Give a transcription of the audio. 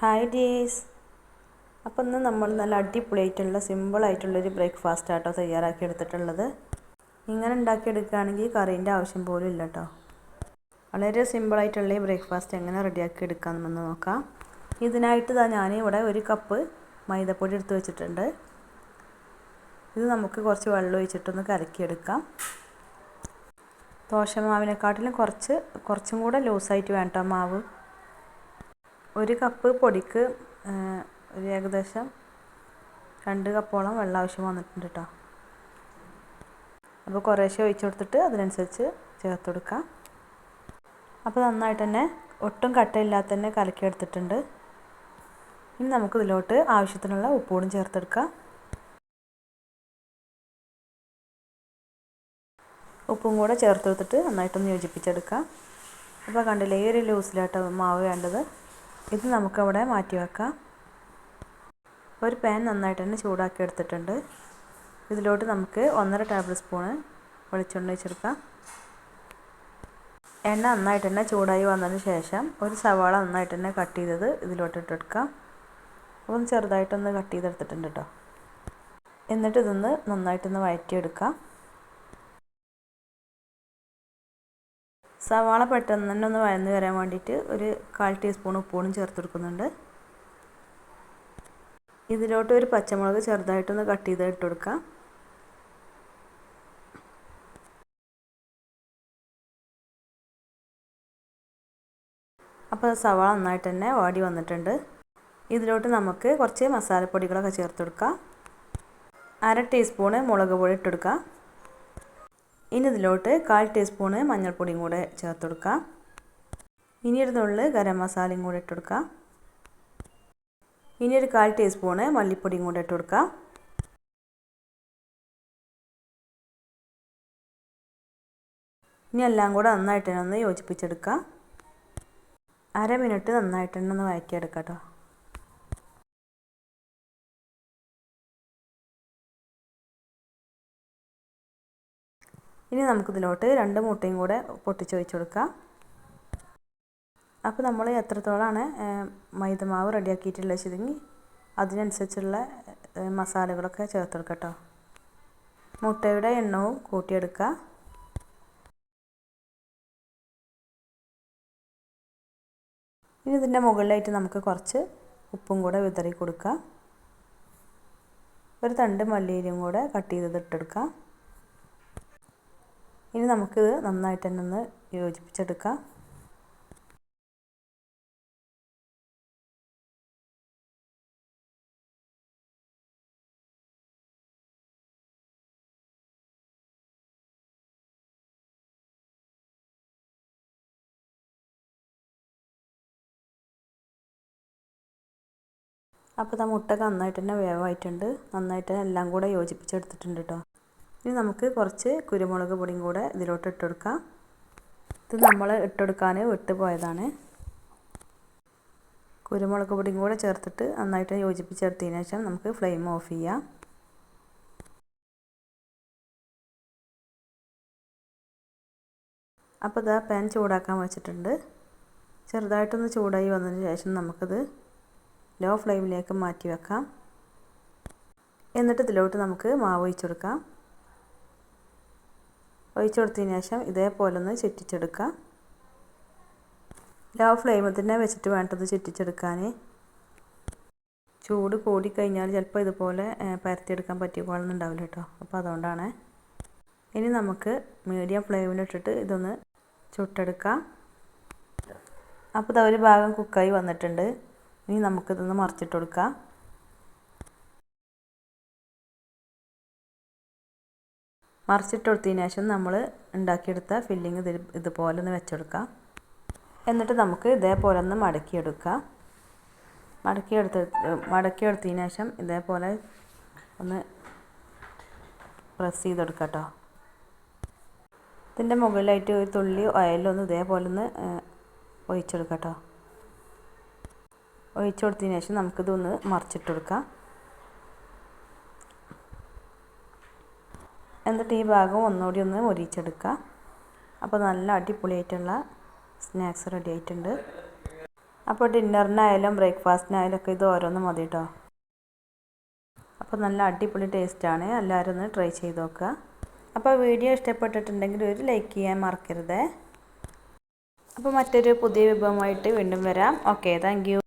Hi ഡീസ്. അപ്പം ഇന്ന് നമ്മൾ നല്ല അടിപൊളിയായിട്ടുള്ള സിമ്പിളായിട്ടുള്ളൊരു ബ്രേക്ക്ഫാസ്റ്റ് ആട്ടോ തയ്യാറാക്കി എടുത്തിട്ടുള്ളത്. ഇങ്ങനെ ഉണ്ടാക്കിയെടുക്കുകയാണെങ്കിൽ കറീന്റെ ആവശ്യം പോലും ഇല്ല കേട്ടോ വളരെ സിമ്പിളായിട്ടുള്ള ഈ ബ്രേക്ക്ഫാസ്റ്റ് എങ്ങനെ റെഡിയാക്കി എടുക്കാമെന്ന് നോക്കാം. ഇതിനായിട്ട് ഇതാ ഞാൻ ഇവിടെ ഒരു കപ്പ് മൈദപ്പൊടി എടുത്ത് വെച്ചിട്ടുണ്ട്. ഇത് നമുക്ക് കുറച്ച് വെള്ളം ഒഴിച്ചിട്ടൊന്ന് കലക്കിയെടുക്കാം. ദോശമാവിനെക്കാട്ടിലും കുറച്ച് കുറച്ചും കൂടെ ലൂസായിട്ട് വേണ്ട മാവ് ഒരു കപ്പ് പൊടിക്ക് ഒരു ഏകദേശം രണ്ട് കപ്പോളം വെള്ളം ആവശ്യം വന്നിട്ടുണ്ട് കേട്ടോ അപ്പോൾ കുറേശ്ശെ ഒഴിച്ചു കൊടുത്തിട്ട് അതിനനുസരിച്ച് ചേർത്ത് കൊടുക്കാം. അപ്പോൾ നന്നായിട്ട് തന്നെ ഒട്ടും കട്ടയില്ലാത്ത തന്നെ കലക്കിയെടുത്തിട്ടുണ്ട് ഇനി നമുക്ക് ഇതിലോട്ട് ആവശ്യത്തിനുള്ള ഉപ്പുകൂടും ചേർത്തെടുക്കാം. ഉപ്പും കൂടെ ചേർത്ത് കൊടുത്തിട്ട് നന്നായിട്ടൊന്ന് യോജിപ്പിച്ചെടുക്കാം. അപ്പോൾ കണ്ടില്ലേ ഈ ഒരു ലൂസിലാട്ടോ മാവ് വേണ്ടത്. ഇത് നമുക്കവിടെ മാറ്റി വെക്കാം ഒരു പാൻ നന്നായിട്ട് തന്നെ ചൂടാക്കി എടുത്തിട്ടുണ്ട് ഇതിലോട്ട് നമുക്ക് ഒന്നര ടേബിൾ സ്പൂണ് വെളിച്ചെണ്ണ വെച്ചെടുക്കാം എണ്ണ നന്നായിട്ട് തന്നെ ചൂടായി വന്നതിന് ശേഷം ഒരു സവാള നന്നായിട്ട് തന്നെ കട്ട് ചെയ്തത് ഇതിലോട്ട് ഇട്ടെടുക്കാം. അപ്പം ചെറുതായിട്ടൊന്ന് കട്ട് ചെയ്തെടുത്തിട്ടുണ്ട് കേട്ടോ എന്നിട്ട് ഇതൊന്ന് നന്നായിട്ടൊന്ന് വഴറ്റിയെടുക്കാം. സവാള പെട്ടെന്ന് തന്നെ ഒന്ന് വഴന്ന് വരാൻ വേണ്ടിയിട്ട് ഒരു കാൽ ടീസ്പൂൺ ഉപ്പൂണും ചേർത്ത് കൊടുക്കുന്നുണ്ട്. ഇതിലോട്ട് ഒരു പച്ചമുളക് ചെറുതായിട്ടൊന്ന് കട്ട് ചെയ്ത് ഇട്ട് കൊടുക്കാം. അപ്പോൾ സവാള നന്നായിട്ട് തന്നെ വാടി വന്നിട്ടുണ്ട്. ഇതിലോട്ട് നമുക്ക് കുറച്ച് മസാലപ്പൊടികളൊക്കെ ചേർത്ത് കൊടുക്കാം. അര ടീസ്പൂണ് മുളക് പൊടി ഇട്ടെടുക്കാം ഇനി ഇതിലോട്ട് കാൽ ടീസ്പൂണ് മഞ്ഞൾപ്പൊടിയും കൂടെ ചേർത്ത് കൊടുക്കാം ഇനി ഒരു നുള്ളിൽ ഗരം മസാലയും കൂടെ ഇട്ട് കൊടുക്കാം ഇനി ഒരു കാൽ ടീസ്പൂണ് മല്ലിപ്പൊടിയും കൂടെ ഇട്ട് കൊടുക്കാം ഇനി എല്ലാം കൂടെ നന്നായിട്ട് ഒന്ന് യോജിപ്പിച്ചെടുക്കാം. അര മിനിറ്റ് നന്നായിട്ട് ഒന്ന് വഴറ്റിയെടുക്കാം കേട്ടോ. ഇനി നമുക്കിതിലോട്ട് രണ്ട് മുട്ടയും കൂടെ പൊട്ടിച്ച് വെച്ച് കൊടുക്കാം അപ്പോൾ നമ്മൾ എത്രത്തോളമാണ് മൈദമാവ് റെഡിയാക്കിയിട്ടുള്ളത് വെച്ചിട്ടുണ്ടെങ്കിൽ അതിനനുസരിച്ചുള്ള മസാലകളൊക്കെ ചേർത്തെടുക്കാം കേട്ടോ. മുട്ടയുടെ എണ്ണവും കൂട്ടിയെടുക്കുക. ഇനി ഇതിന്റെ മുകളിലായിട്ട് നമുക്ക് കുറച്ച് ഉപ്പും കൂടെ വിതറി കൊടുക്കുക. ഒരു തണ്ട് മല്ലിയിലും കൂടെ കട്ട് ചെയ്തത് ഇട്ടെടുക്കാം ഇനി നമുക്കിത് നന്നായിട്ട് തന്നെ ഒന്ന് യോജിപ്പിച്ചെടുക്കാം. അപ്പോൾ ആ മുട്ട നന്നായിട്ട് തന്നെ വേവായിട്ടുണ്ട്. നന്നായിട്ട് എല്ലാം കൂടെ യോജിപ്പിച്ചെടുത്തിട്ടുണ്ട് കേട്ടോ ഇനി നമുക്ക് കുറച്ച് കുരുമുളക് പൊടിയും കൂടെ ഇതിലോട്ട് ഇട്ടെടുക്കാം. ഇത് നമ്മൾ ഇട്ടെടുക്കാൻ വിട്ടുപോയതാണ് കുരുമുളക് പൊടിയും കൂടെ ചേർത്തിട്ട് നന്നായിട്ട് യോജിപ്പിച്ചെടുത്തതിന് ശേഷം നമുക്ക് ഫ്ലെയിം ഓഫ് ചെയ്യാം. അപ്പോൾ ഇതാ പാൻ ചൂടാക്കാൻ വെച്ചിട്ടുണ്ട്. ചെറുതായിട്ടൊന്ന് ചൂടായി വന്നതിന് ശേഷം നമുക്കത് ലോ ഫ്ലെയിമിലേക്ക് മാറ്റി വെക്കാം. എന്നിട്ട് ഇതിലോട്ട് നമുക്ക് മാവ് ഒഴിച്ചെടുക്കാം. ഒഴിച്ചു കൊടുത്തതിന് ശേഷം ഇതേപോലെ ഒന്ന് ചുറ്റിച്ചെടുക്കാം. ലോ ഫ്ലെയിമിൽ തന്നെ വെച്ചിട്ട് വേണ്ടത് ചുറ്റിച്ചെടുക്കാൻ ചൂട് കൂടിക്കഴിഞ്ഞാൽ ചിലപ്പോൾ ഇതുപോലെ പരത്തിയെടുക്കാൻ പറ്റിക്കോളന്നുണ്ടാവില്ല കേട്ടോ. അപ്പോൾ അതുകൊണ്ടാണ്. ഇനി നമുക്ക് മീഡിയം ഫ്ലെയിമിലിട്ടിട്ട് ഇതൊന്ന് ചുട്ടെടുക്കാം. അപ്പോൾ ഇതൊരു ഭാഗം കുക്കായി വന്നിട്ടുണ്ട്. ഇനി നമുക്കിതൊന്ന് മറിച്ചിട്ട് കൊടുക്കാം. മറിച്ചിട്ട് കൊടുത്തതിന് ശേഷം നമ്മൾ ഉണ്ടാക്കിയെടുത്ത ഫില്ലിങ് ഇത് ഇതുപോലെ ഒന്ന് വെച്ചെടുക്കാം. എന്നിട്ട് നമുക്ക് ഇതേപോലെ ഒന്ന് മടക്കിയെടുക്കാം. മടക്കിയെടുത്ത് മടക്കിയെടുത്തതിന് ശേഷം ഇതേപോലെ ഒന്ന് പ്രസ് ചെയ്തെടുക്കാം കേട്ടോ ഇതിന്റെ മുകളിലായിട്ട് ഒരു തുള്ളി ഓയിലൊന്ന് ഇതേപോലെ ഒന്ന് ഒഴിച്ചെടുക്കാം കേട്ടോ ഒഴിച്ചു കൊടുത്തതിന് ശേഷം നമുക്കിതൊന്ന് മറിച്ചിട്ട് എന്നിട്ട് ഈ ഭാഗം ഒന്നുകൂടി ഒന്ന് മൊരിച്ചെടുക്കുക അപ്പോൾ നല്ല അടിപൊളിയായിട്ടുള്ള സ്നാക്സ് റെഡി ആയിട്ടുണ്ട്. അപ്പോൾ ഡിന്നറിനായാലും ബ്രേക്ക്ഫാസ്റ്റിനായാലും ഒക്കെ ഇത് ഓരോന്ന് മതി കേട്ടോ. അപ്പോൾ നല്ല അടിപൊളി ടേസ്റ്റാണ്. എല്ലാവരും ഒന്ന് ട്രൈ ചെയ്ത് നോക്കുക. അപ്പോൾ വീഡിയോ ഇഷ്ടപ്പെട്ടിട്ടുണ്ടെങ്കിൽ ഒരു ലൈക്ക് ചെയ്യാൻ മറക്കരുത്. അപ്പോൾ മറ്റൊരു പുതിയ വിഭവമായിട്ട് വീണ്ടും വരാം. Okay thank